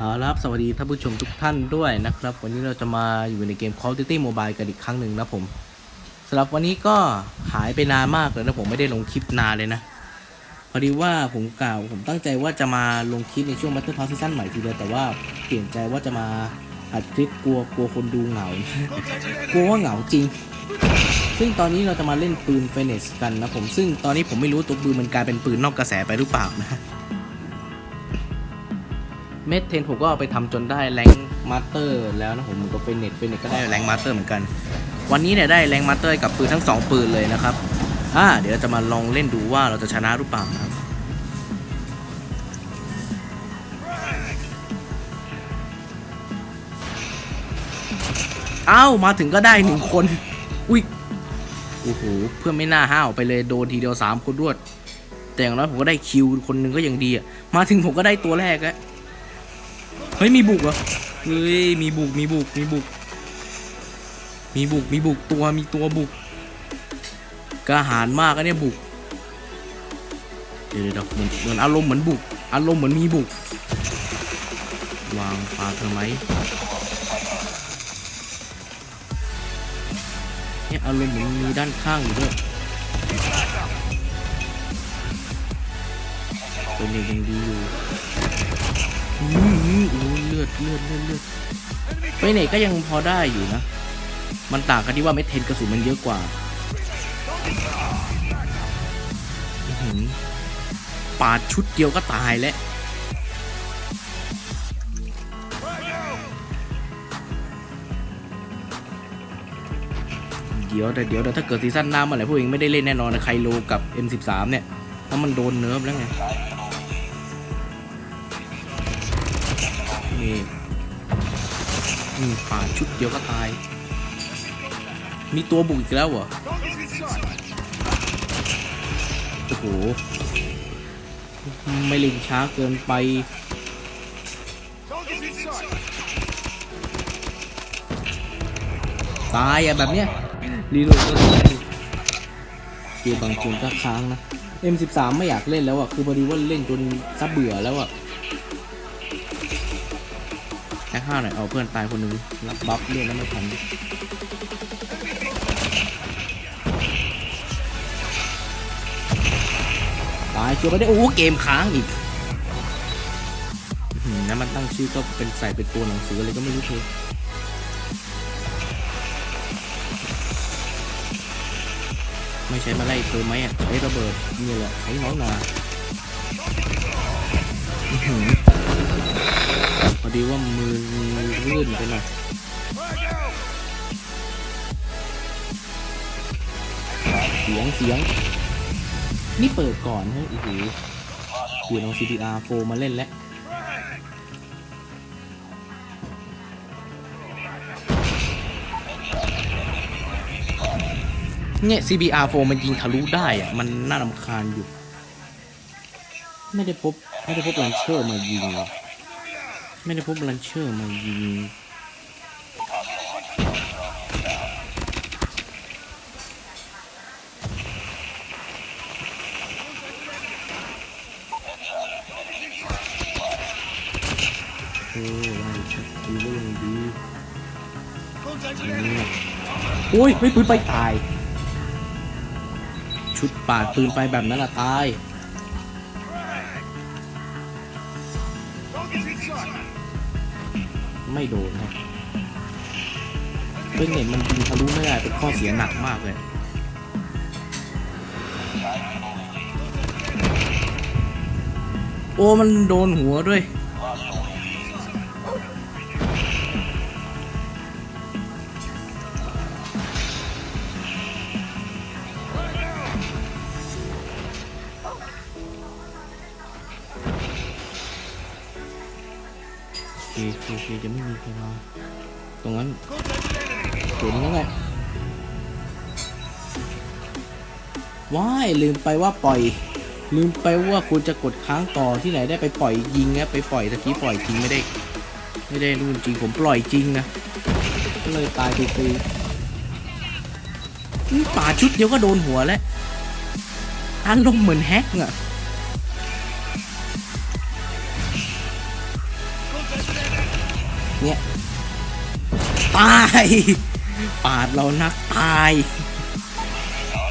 เอาละครับสวัสดีท่านผู้ชมทุกท่านด้วยนะครับ วันนี้เราจะมาอยู่ในเกม Call of Duty Mobile กันอีกครั้งหนึ่งนะผมสำหรับวันนี้ก็หายไปนานมากเลยนะผมไม่ได้ลงคลิปนานเลยนะพอดีว่าผมกล่าวผมตั้งใจว่าจะมาลงคลิปในช่วง Battle Pass ซีซั่นใหม่ทีเดียวแต่ว่าเปลี่ยนใจว่าจะมาอัดคลิปกลัวกลัวคนดูเหงากลัวว่าเหงาจริง ซึ่งตอนนี้เราจะมาเล่นปืนเฟเนสกันนะผมซึ่งตอนนี้ผมไม่รู้ตัวปืนมันกลายเป็นปืนนอกกระแสไปหรือเปล่านะ เมดเทนผมก็เอาไปทำจนได้แรงมาสเตอร์แล้วนะผมมือนกับเฟเนตเฟเนตก็ได้แรงมาสเตอร์เหมือนกัน วันนี้เนี่ยได้แรงมาสเตอร์กับปืนทั้งสองปืนเลยนะครับอ่าเดี๋ยวจะมาลองเล่นดูว่าเราจะชนะหรือเปล่าครับอ้าวมาถึงก็ได้หนึ่งคน อุ้ยโอ้โหเพื่อนไม่น่าห้าวไปเลยโดนทีเดียวสามคนรวด แต่อย่างน้อยผมก็ได้คิวคนหนึ่งก็ยังดีอะมาถึงผมก็ได้ตัวแรกแล้ว เฮ้ยมีบุกเหรอเฮ้ยมีบุกมีบุกมีบุก มีบุกมีบุกตัวมีตัวบุกกระหารมากอะเนี่ยบุกเดี๋ยวเดี๋ยวเหมือนเหมือนอารมณ์เหมือนบุกอารมณ์เหมือนมีบุก วางปลาเธอไหมเนี่ยอารมณ์เหมือนมีด้านข้างอยู่ด้วยตัวนี้ยังดีอยู่ อู้เลือดเลือดเลือดเลือดไปไหนก็ยังพอได้อยู่นะ มันต่างกันที่ว่าเม็ดเทนกระสุนมันเยอะกว่าปาดชุดเดียวก็ตายแล้วเดี๋ยวแต่เดี๋ยวแต่ถ้าเกิดซีซั่นหน้าเมื่อไหร่พวกเองไม่ได้เล่นแน่นอนนะไคโลกับ M13 เนี่ย ถ้ามันโดนเนิร์ฟแล้วไง นี่อืมป่าดชุดเดียวก็ตาย มีตัวบุกอีกแล้วเหรอโอ้โหไม่เล่นช้าเกินไปตายอะแบบเนี้ยรีโหลดก็ตายเกมบางคนก็ค้างนะ M13 ไม่อยากเล่นแล้วอะคือพอดีว่าเล่นจนซะเบื่อแล้วอะ แอคห้าหน่อยเอาเพื่อนตายคนหนึงรับบัฟเรียกแล้วไม่ทันตายชัวร์ไปได้โอ้เกมค้างอีกอื้อหือแล้วมันตั้งชื่อก็เป็นใส่เป็นตัวหนังสืออะไรก็ไม่รู้เธอไม่ใช้มาไล่เธอไหมอะใช้ระเบิดนี่แหละใช้น้อยหนา อื้อหือพอดีว่ามือลื่นไปหน่อยเสียงเสียง นี่เปิดก่อนเฮ้ยโอ้โหเปลี่ยนเอา CDR 4มาเล่นแล้วเนี่ย CBR 4มันยิงทะลุได้อะมันน่ารำคาญอยู่ ไม่ได้พบ ไม่ได้พบลันเชอร์มายิง ไม่ได้พบลันเชอร์มายิงโอ้ยชัดดีเรื่องดีโอ้ยไม่ปืนไฟตาย ชุดปาดปืนไฟแบบนั้นละตาย ไม่โดนนะเป็นเน็ตมันยิงทะลุไม่ได้เป็นข้อเสียหนักมากเลยโอ้มันโดนหัวด้วย คโอจะไม่มีใครมา ตรงนั้นเห็นแล้วไงว้ายลืมไปว่าปล่อย ลืมไปว่าคุณจะกดค้างต่อที่ไหนได้ไปปล่อยยิงนะไปปล่อยตะกี้ปล่อยจริงไม่ได้ ไม่ได้รู้จริงผมปล่อยจริงนะก็เลยตายฟรีตีป่าชุดเดียวก็โดนหัวแล้วอารมณ์เหมือนแฮกอะ เนี่ยตายปาดเรานักตาย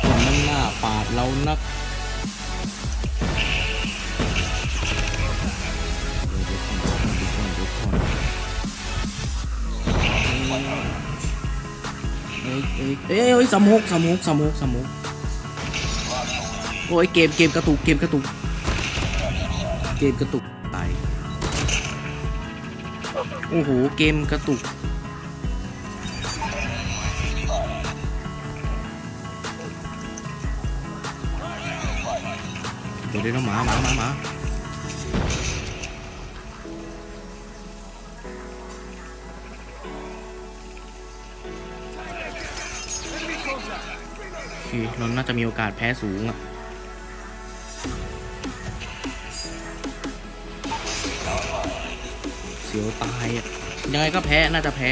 คนนั้นหน้าปาดเรานักเอ้ยเอ้ยเอ้ยเอ้ยสมุกสมุกสมุกสมุกโอ้ยเกมเกมกระตุกเกมกระตุกเกมกระตุก โอ้โห เกมกระตุก เดี๋ยวเดี๋ยวน้องหมาหมาหมาหมาโอเคเราน่าจะมีโอกาสแพ้สูงอะ เสียวตายอะยังไงก็แพ้ น่าจะแพ้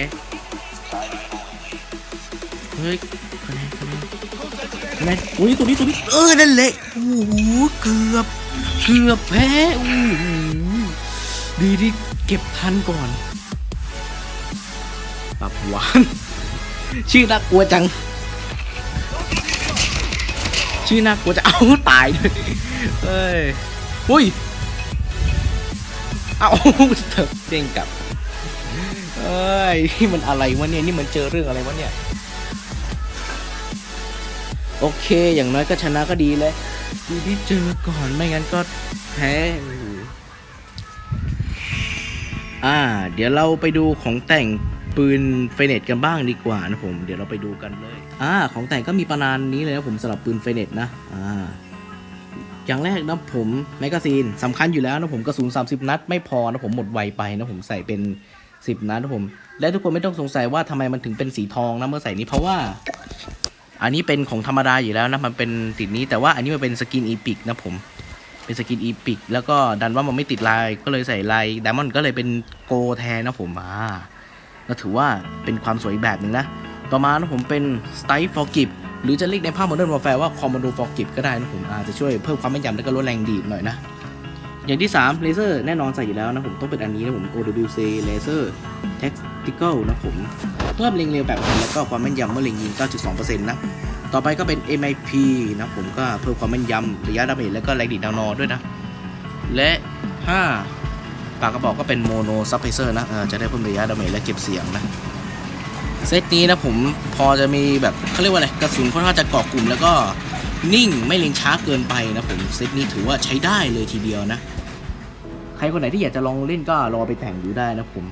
เฮ้ยคะแนนคะแนนคะแนนอุ้ยตัวนี้ตัวนี้ เออ นั่นแหละ โอ้โห เกือบ เกือบแพ้โอ้โหดีที่เก็บทันก่อนปับหวาน ชื่อน่ากลัวจัง ชื่อน่ากลัวจะเอาตายด้วยเอ้ยอุ้ย เอาเถอะเด้งกลับเอ้ยนี่มันอะไรวะเนี่ยนี่มันเจอเรื่องอะไรวะเนี่ย โอเค อย่างน้อยก็ชนะก็ดีแล้วดีที่เจอก่อนไม่งั้นก็แพ้อ่า เดี๋ยวเราไปดูของแต่งปืนเฟเนตกันบ้างดีกว่านะผม เดี๋ยวเราไปดูกันเลย อ่า ของแต่งก็มีประมาณนี้เลยนะผมสำหรับปืนเฟเนตนะ อ่า อย่างแรกนะผมแมกกาซีนสำคัญอยู่แล้วนะผมกระสุน30 นัดไม่พอนะผมหมดไวไปนะผมใส่เป็น 10 นัดนะผม และทุกคนไม่ต้องสงสัยว่าทำไมมันถึงเป็นสีทองนะเมื่อใส่นี้เพราะว่า อันนี้เป็นของธรรมดาอยู่แล้วนะมันเป็นติดนี้แต่ว่าอันนี้มันเป็นสกินอีพิกนะผมเป็นสกินอีพิกแล้วก็ดันว่ามันไม่ติดลายก็เลยใส่ลายไดมอนด์ก็เลยเป็นโกแทนนะผมอ่าก็ถือว่าเป็นความสวยแบบหนึ่งนะต่อมานะผมเป็นสไตล์ฟอร์กิบ หรือจะเรียกในภาพโมเดิร์นวอร์แฟร์ว่าคอมมานโดฟอร์กิบก็ได้นะผมอาจจะช่วยเพิ่มความแม่นยำและก็ลดแรงดีดหน่อยนะ อย่างที่3เลเซอร์แน่นอนใส่อยู่แล้วนะผมต้องเป็นอันนี้นะผม OWC Laser Tactical นะผมเพิ่มเล็งเร็วแบบนี้แล้วก็ความแม่นยำเมื่อเล็งยิง 9.2%นะต่อไปก็เป็น MIP นะผมก็เพิ่มความแม่นยำระยะดาเมจแล้วก็แรงดีดดาวนอด้วยนะ และ 5 ปากกระบอกก็เป็นโมโนซับเพเซอร์นะจะได้เพิ่มระยะดาเมจและเก็บเสียงนะ เซตนี้นะผมพอจะมีแบบเขาเรียกว่าอะไรกระสุนค่อนข้างจะเกาะกลุ่ม แล้วก็นิ่งไม่เล็งช้าเกินไปนะผมเซตนี้ถือว่าใช้ได้เลยทีเดียวนะ ใครคนไหนที่อยากจะลองเล่นก็รอไปแต่งดูได้นะผม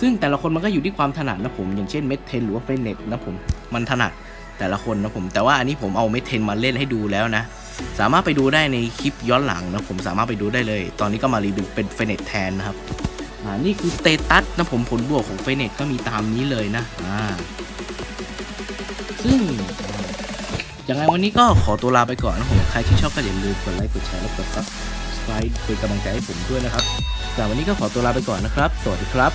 ซึ่งแต่ละคนมันก็อยู่ที่ความถนัดนะผม อย่างเช่นเมทเทนหรือว่าเฟนเน็ตนะผมมันถนัดแต่ละคนนะผม แต่ว่าอันนี้ผมเอาเมทเทนมาเล่นให้ดูแล้วนะ สามารถไปดูได้ในคลิปย้อนหลังนะผมสามารถไปดูได้เลย ตอนนี้ก็มารีวิวเป็นเฟนเน็ตแทนนะครับ อ่านี่คือสเตตัสนะผมผลบวกของเฟเน็ตก็มีตามนี้เลยนะอ่าซึ่งอ่ายังไงวันนี้ก็ขอตัวลาไปก่อนนะผมใครที่ชอบก็อย่าลืมกดไลค์กดแชร์และกดซับสไครป์เป็นกำลังใจให้ผมด้วยนะครับแต่วันนี้ก็ขอตัวลาไปก่อนนะครับ สวัสดีครับ